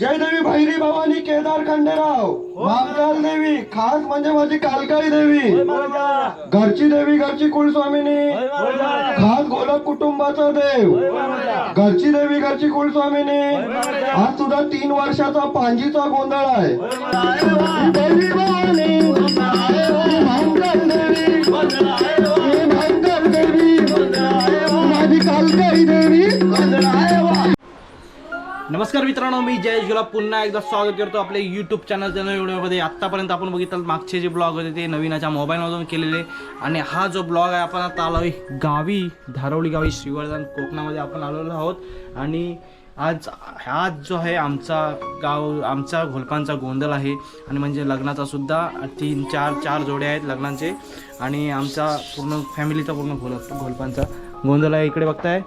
जय देवी भैरी भवानी केदार खंडेराव महाकाल देवी खास म्हणजे माझी कालकाई देवी. घरची देवी घरची कुलस्वामिनी. खास गोलक कुटुंबाचा देव. घरची देवी घरची कुलस्वामिनी. आज तुझा तीन वर्षाचा पांजीचा गोंधळ आहे. नमस्कार मित्रांनो मी जयेश गुलाब. पुन्हा एकदा स्वागत करतो आपल्या यूट्यूब चॅनलच्या नवीन व्हिडिओमध्ये. आत्तापर्यंत आपण बघितलं मागचे जे ब्लॉग होते ते नवीनाच्या मोबाईलमधून केलेले. आणि हा जो ब्लॉग आहे आपण आता आलो आहे गावी धारवडी गावी श्रीवर्धन कोकणामध्ये आपण आलेलो आहोत. आणि आज आज जो आहे आमचा गाव आमचा घोलपांचा गोंधळ आहे. आणि म्हणजे लग्नाचा सुद्धा तीन चार चार जोडे आहेत लग्नांचे. आणि आमचा पूर्ण फॅमिलीचा पूर्ण घोल घोलपांचा गोंधळ आहे. इकडे बघताय.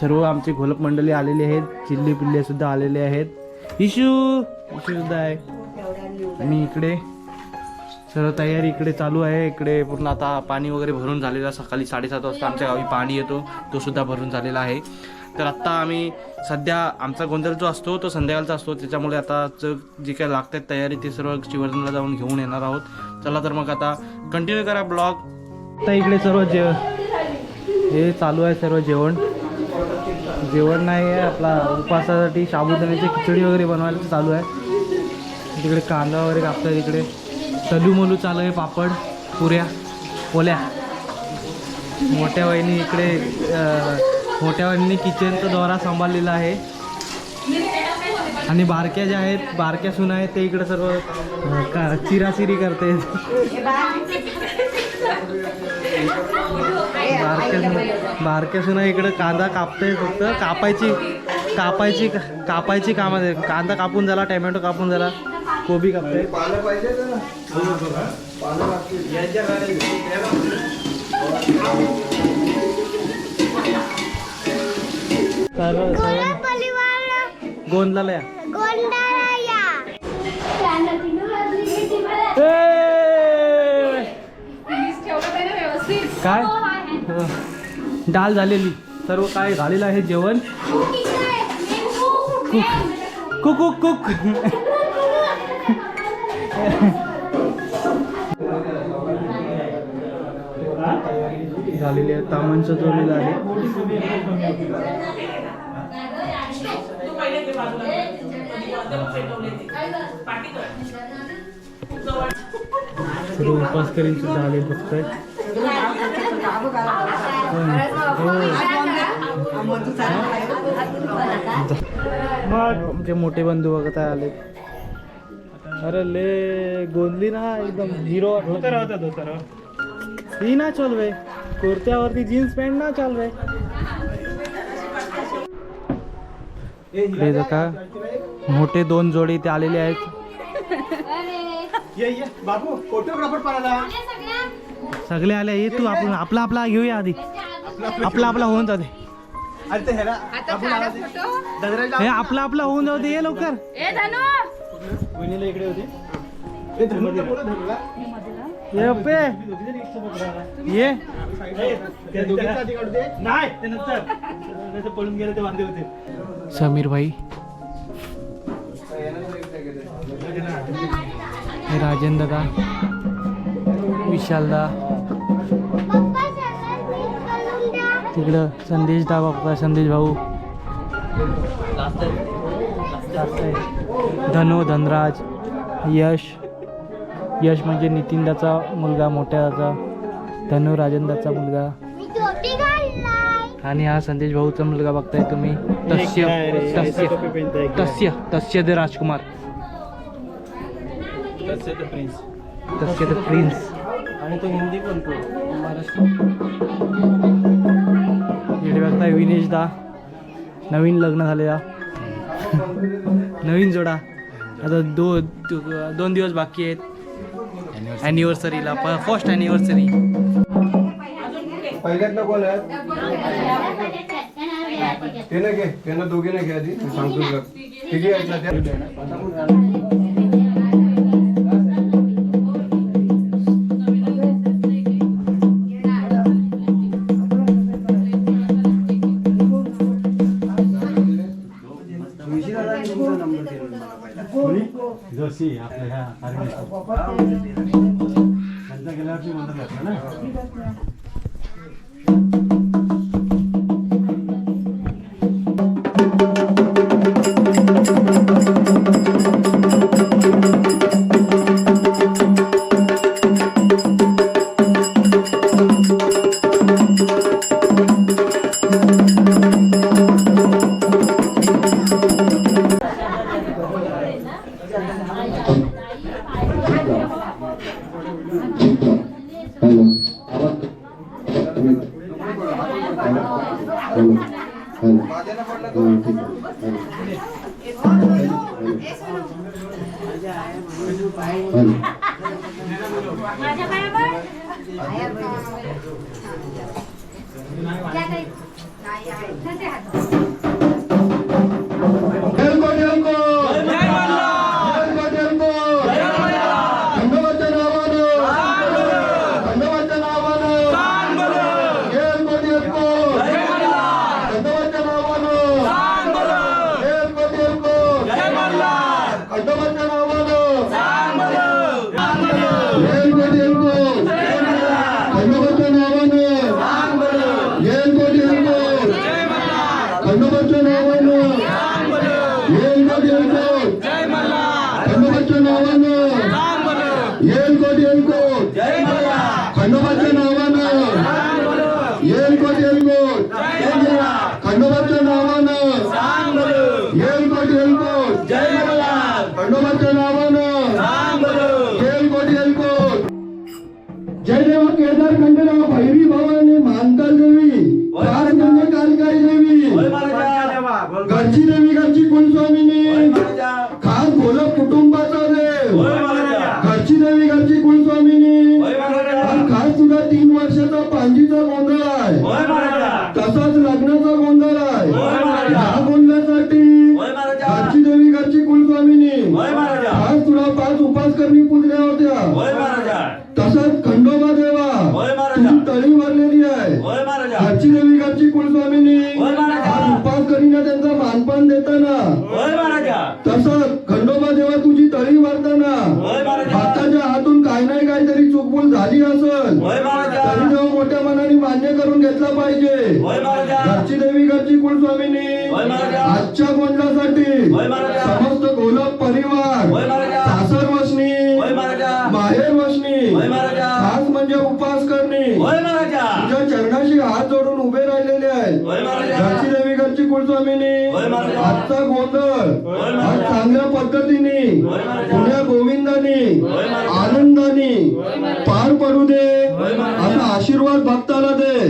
सर्व आमचे घोलप मंडळी आलेली आहेत. चिल्ली पिल्ले सुद्धा आलेले आहेत. इशू इशू सुद्धा आहे. आणि इकडे सर्व तयारी इकडे चालू आहे. इकडे पूर्ण आता पाणी वगैरे भरून झालेलं आहे. सकाळी साडेसात वाजता आमच्या गावी पाणी येतो. तो सुद्धा भरून झालेला आहे. तर आत्ता आम्ही सध्या आमचा गोंधळ जो असतो तो संध्याकाळचा असतो. त्याच्यामुळे आता जे जी काय लागतात तयारी ते सर्व शिवर्धनला जाऊन घेऊन येणार आहोत. चला तर मग आता कंटिन्यू करा ब्लॉग. आता इकडे सर्व जे हे चालू आहे सर्व जेवण. जेवण नाही आहे आपला उपासासाठी साबुदाण्याची खिचडी वगैरे बनवायला चालू आहे. तिकडे कांदा वगैरे कापतात इकडे तलू मोलू चालू आहे पापड पुऱ्या पोल्या. मोठ्या वहिनी इकडे मोठ्या वहिनी किचनचा दौरा सांभाळलेला आहे. आणि बारक्या ज्या आहेत बारक्या सुना आहेत ते इकडे सर्व का चिराचिरी करते. बारक्या सुना बारक्या सुना इकडे कांदा कापते फक्त. कापायची कापायची कापायची कामात आहे कांदा कापून झाला टॅमॅटो कापून झाला कोबी कापते तर गोंधळाला या! काय? हं. डाळ झालेली. सर्व काय झालेलं आहे जेवण? कुक कुक कुक. झालेली आहे. तामांचं जोडलेलं आहे सर्व उपास करीन सुद्धा आले बघताय. आमचे मोठे बंधू बघत आहे आले. अरे ले गोंधली ना एकदम हिरो ही ना चल वे कुर्त्यावरती जीन्स पॅन्ट ना चाल हे का मोठे दोन जोडी ते आलेले आहेत. बाबू फोटोग्राफर पाहिला सगळे आले ये तू आपण आपला आपला घेऊया आधी. आपला आपला होऊन जाते हे आपला आपला होऊन जाऊ दे ये लवकर. इकडे होते. ये पळून गेले ते वांदे होते. समीर भाई। हे राजेंद्र दादा विशाल दा। तिकडं संदेश दा बाप्पा संदेश भाऊ। धनु धनराज यश। यश म्हणजे नितीनदाचा मुलगा मोठ्याचा। धनु राजेंद्रचा मुलगा। आणि हा संदेश भाऊचा मुलगा बघताय तुम्ही. तस्य तस्य तस्य तस्य द राजकुमार. तस्य द प्रिन्स आणि तो हिंदी बोलतो इकडे बघताय विनेश दा. नवीन लग्न झालेला. नवीन जोडा. आता दो दो- दोन दिवस बाकी आहेत. ॲनिव्हर्सरीला फर्स्ट ॲनिव्हर्सरी पहिल्यांदा कोण आहे. ते ना घे त्यांना दोघे ना घे आधी सांगतो तुला. किती आहेत ना त्या जोशी आपल्या ह्या बाहेर बसणे. खास म्हणजे उपवास करणे. तुझ्या चरणाशी हात जोडून उभे राहिलेले आहेत. घरची देवी घरची कुलस्वामीने. आजचा गोंधळ. आज चांगल्या पद्धतीने. पुण्या गोविंदाने. आनंदाने. पार पडू दे. असा आशीर्वाद भक्ताला दे.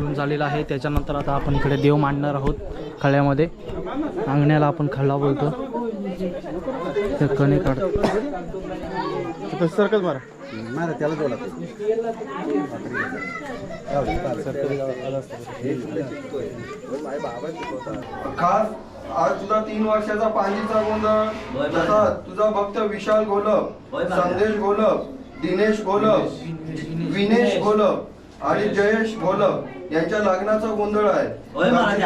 फिरून झालेला आहे. त्याच्यानंतर आता आपण इकडे देव मांडणार आहोत खळ्यामध्ये. अंगण्याला आपण खळा बोलतो. ते कणे काढतो सरकच मारा. मारा त्याला जोडा. खास आज तुझा तीन वर्षाचा पाणीचा गोंधळ. तसा तुझा भक्त विशाल घोलप संदेश घोलप दिनेश घोलप विनेश घोलप आणि जयेश घोलप यांच्या लग्नाचा गोंधळ आहे.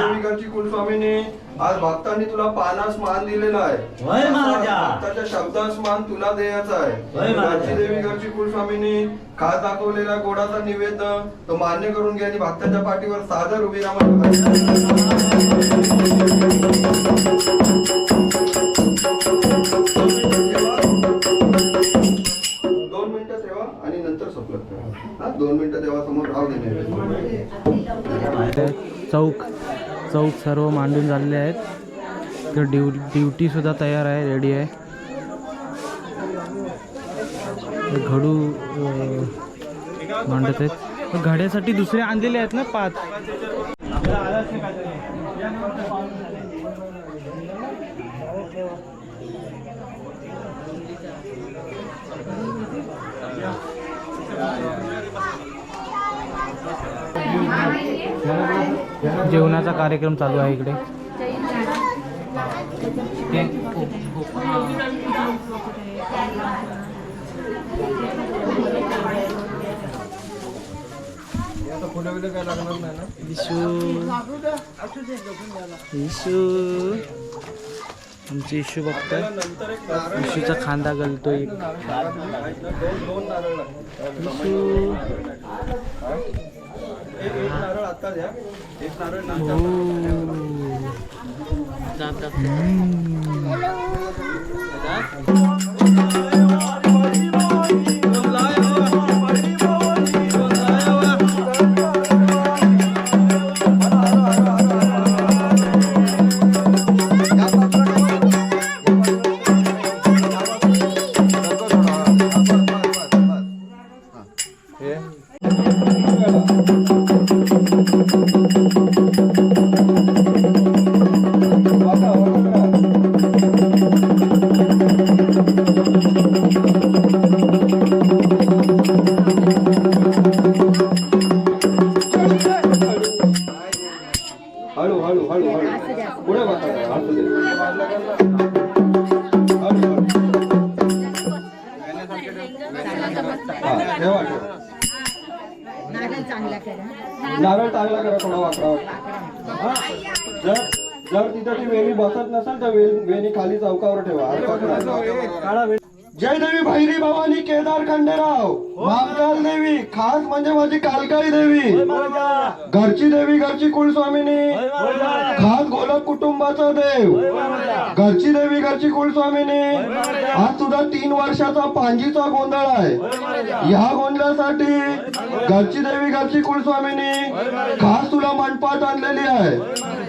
देवीगडची कुलस्वामीने आज भक्तांनी तुला पानास मान दिलेला आहे. भक्ताच्या शब्दास मान तुला द्यायचा आहे. घरची देवीगडची कुलस्वामीने खास दाखवलेला गोडाचा निवेद तो मान्य करून घे आणि भक्ताच्या पाठीवर सादर उभी राहा दोन मिनिटं देवासमोर राहू दे चौक चौक सर्व मांडून झालेले आहेत. तर ड्यू ड्युटी सुद्धा तयार आहे रेडी आहे. घडू मांडत आहेत. घड्यासाठी दुसरे आणलेले आहेत ना पाच? जेवणाचा कार्यक्रम चालू आहे इकडे. इशू इशू आमची इशू बघतोय इशूचा खांदा गलतोय एक इशू नारळ आता द्या. एक नारळ नारळ चांगला करा थोडा वाकडा. जर जर तिथं ती वेणी बसत नसेल तर वेणी खाली चौकावर ठेवा. करा. जय देवी भैरी भवानी केदार खंडेराव महाकाल देवी खास म्हणजे माझी कालकाळी देवी घरची देवी घरची कुलस्वामिनी खास गोलक कुटुंबाचा देव घरची देवी घरची कुलस्वामिनी आज तुझा तीन वर्षाचा पांजीचा गोंधळ आहे ह्या गोंधळासाठी घरची देवी घरची कुलस्वामिनी खास तुला मंडपात आणलेली आहे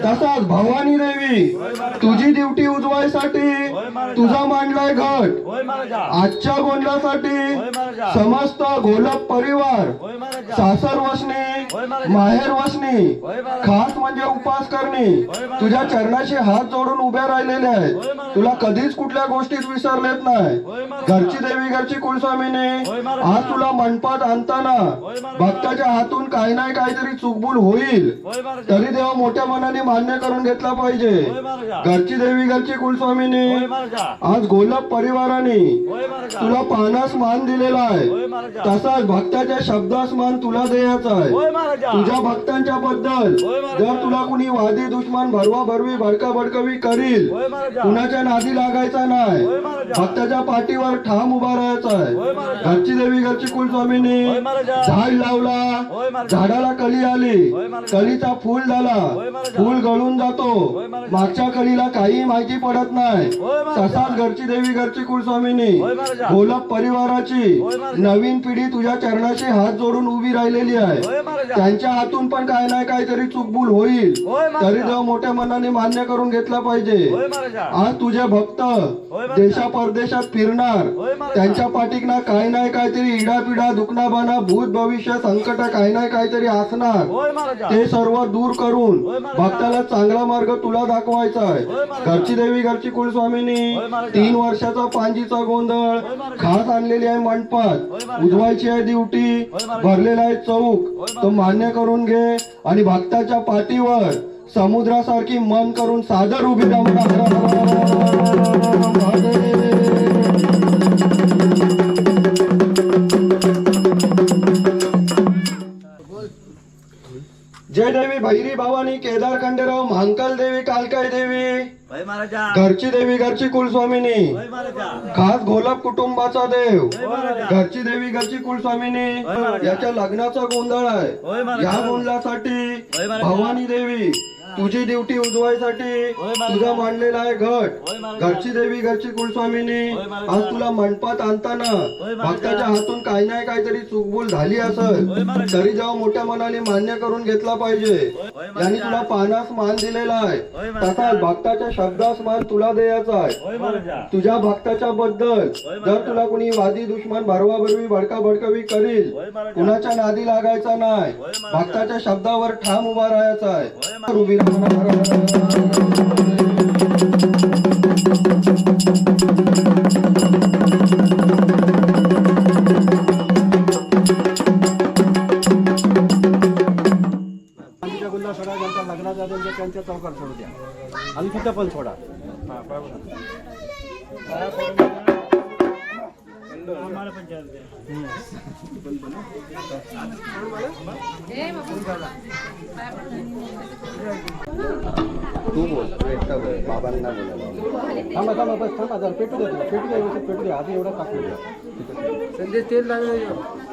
तसाच भवानी देवी तुझी ड्युटी उजवायसाठी तुझा मांडलाय घट आजच्या गोंधळासाठी समस्त गोलक परिवार सासर वसणे माहेर वसणे खास म्हणजे उपास करणे तुझ्या चरणाशी हात जोडून उभ्या राहिलेले आहेत तुला कधीच कुठल्या गोष्टीत विसरलेत नाही घरची देवी घरची कुलस्वामीने आज तुला मंडपात आणताना भक्ताच्या हातून काही नाही काहीतरी चुकबुल होईल तरी देवा मोठ्या मनाने मान्य करून घेतला पाहिजे घरची देवी घरची कुलस्वामीने आज गोलप परिवाराने तुला पानास मान दिलेला आहे तसाच भक्ताच्या शब्दास मान तुला द्यायचा आहे तुझ्या भक्तांच्या बद्दल जर तुला कुणी वादी दुश्मन भरवा भरवी भडका भडकवी करील कुणाच्या नादी लागायचा नाही भक्ताच्या पाठीवर ठाम उभा राहायचा आहे घरची देवी घरची कुलस्वामीनी झाड लावला झाडाला कली आली कलीचा फूल झाला फूल गळून जातो मागच्या कलीला काही माहिती पडत नाही तसाच घरची देवी घरची कुलस्वामीनी गोलप परिवाराची नवीन पिढी तुझ्या चरणाशी हात जोडून उभी राहिलेली आहे त्यांच्या हातून पण काय नाही काहीतरी चुकबुल होईल तरी देव मोठ्या मनाने मान्य करून घेतला पाहिजे आज तुझे भक्त देशा परदेशात फिरणार त्यांच्या पाठीक ना काही नाही काहीतरी इडा पिडा दुखना बाना भूत भविष्य संकट काही नाही काहीतरी असणार ते सर्व दूर करून भक्ताला चांगला मार्ग तुला दाखवायचा आहे घरची देवी घरची कुलस्वामीनी तीन वर्षाचा पांजीचा गोंधळ खास आणलेली आहे मंडपात. उजवायची आहे ड्युटी भरलेला आहे चौक. तो मान्य करून घे आणि भक्ताच्या पाठीवर समुद्रासारखी मन करून सादर उभी राहून जय देवी भैरी भवानी केदार खंडेराव महांकाल देवी कालकाई देवी। घरची देवी घरची कुलस्वामिनी। खास घोलप कुटुंबाचा देव। घरची देवी घरची कुलस्वामिनी। याच्या लग्नाचा गोंधळ आहे। या गोंधळासाठी भवानी देवी तुझी ड्युटी उजवायसाठी तुझा मांडलेला आहे घट घरची देवी घरची कुलस्वामिनी आज तुला मंडपात आणताना भक्ताच्या हातून काही नाही काहीतरी चुकबुल झाली असेल तरी जेव्हा मोठ्या मनाने मान्य करून घेतला पाहिजे यांनी तुला पानास मान दिलेला आहे तसाच भक्ताच्या शब्दास मान तुला द्यायचा आहे तुझ्या भक्ताच्या बद्दल जर तुला कुणी वादी दुश्मन भरवा भरवी भडका भडकवी करील कुणाच्या नादी लागायचा नाही भक्ताच्या शब्दावर ठाम उभा राहायचा आहे उभी गुल्ला त्यांच्या चौकात सोडू द्या. आणि तिथं पण सोडा. तू बोल एकटा बोल बाबांना बोल. थांबा थांबा बस थांबा जरा पेटू द्या पेटू द्या पेटू द्या आधी एवढा टाकू द्या संदेश तेल होती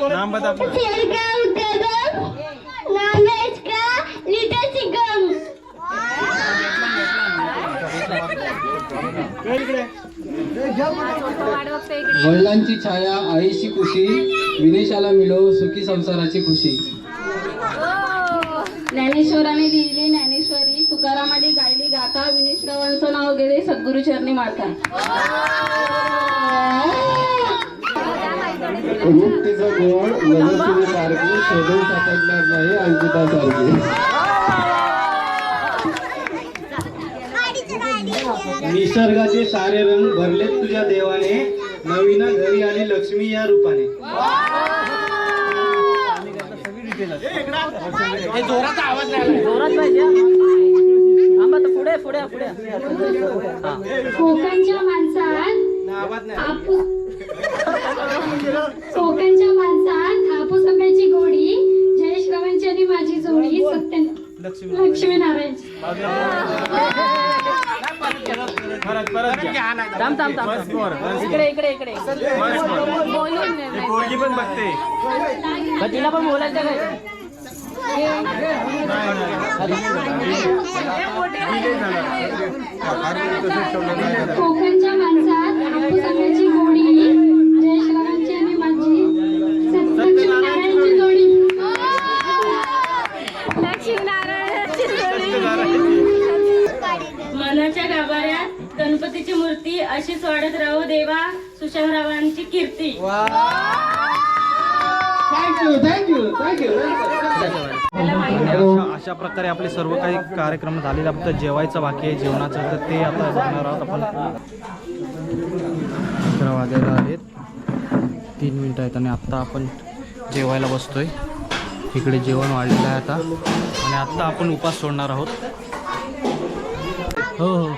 नाम बता छाया आईची खुशी विदेशाला मिळो सुखी संसाराची खुशी. ज्ञानेश्वराने लिहिली ज्ञानेश्वरी तुकारामाने गायली गाथा विनेश्वरावांचं नाव घेते सद्गुरु चरणी माता रूप तिचं गोड सारखी शोधून सापडणार नाही अंकिता सारखी. निसर्गाचे सारे रंग भरलेत तुझ्या देवाने. नवीन घरी आली लक्ष्मी या रूपाने. हे जोराचा आवाज नाही. कोकणच्या माणसात कोकणच्या माणसात हापूस आंब्याची गोडी जयेश रावांची आणि माझी जोडी सत्य लक्ष्मीनारायण परत परत इकडे इकडे इकडे. पोरगी पण बघते. तिला पण बोलायचं काय? कोकणच्या अशीच वाढत राहू देवा सुशांतरावांची कीर्ती. अशा अशा प्रकारे आपले सर्व काही कार्यक्रम झालेले फक्त जेवायचं बाकी आहे जेवणाचं तर ते आता बघणार आहोत आपण. अकरा वाजायला आहेत तीन मिनटं आहेत आणि आत्ता आपण जेवायला बसतोय. इकडे जेवण वाढलेलं आहे आता. आणि आत्ता आपण उपास सोडणार आहोत. हो हो.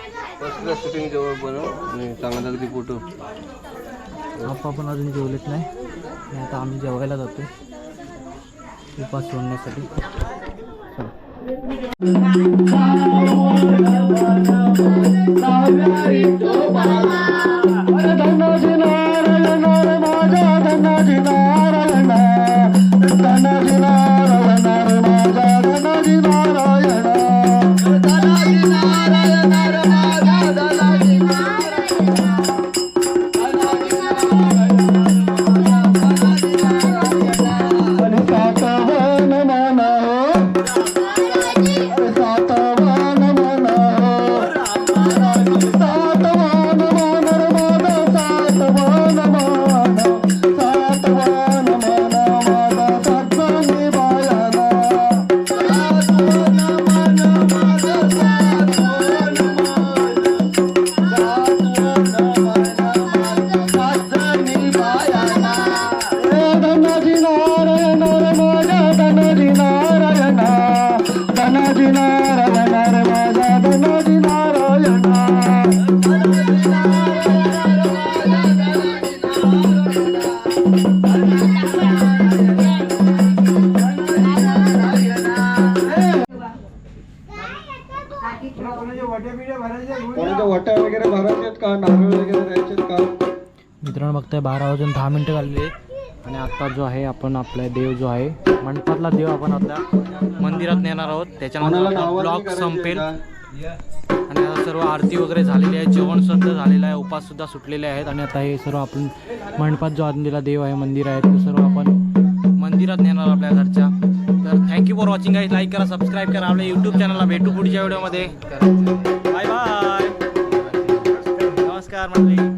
आप्पा पण अजून जेवलेत नाही. आणि आता आम्ही जेवायला जातोय. उपास सोडण्यासाठी. बघताय बारा वाजून दहा मिनटं झालेली आणि आता जो आहे आपण आपला देव जो आहे मंडपातला देव आपण आता मंदिरात नेणार आहोत. त्याच्यानंतर करायचे संपेल? आणि आता सर्व आरती वगैरे झालेली आहे जेवण सुद्धा झालेलं आहे उपास सुद्धा सुटलेले आहेत. आणि आता हे सर्व आपण मंडपात जो आणलेला देव आहे मंदिर आहे ते सर्व आपण मंदिरात नेणार आपल्या घरच्या. तर thank you for watching guys like करा सबस्क्राईब करा. आपल्या यूट्यूब चॅनलला भेटू पुढच्या व्हिडिओमध्ये बाय बाय नमस्कार मंडळी.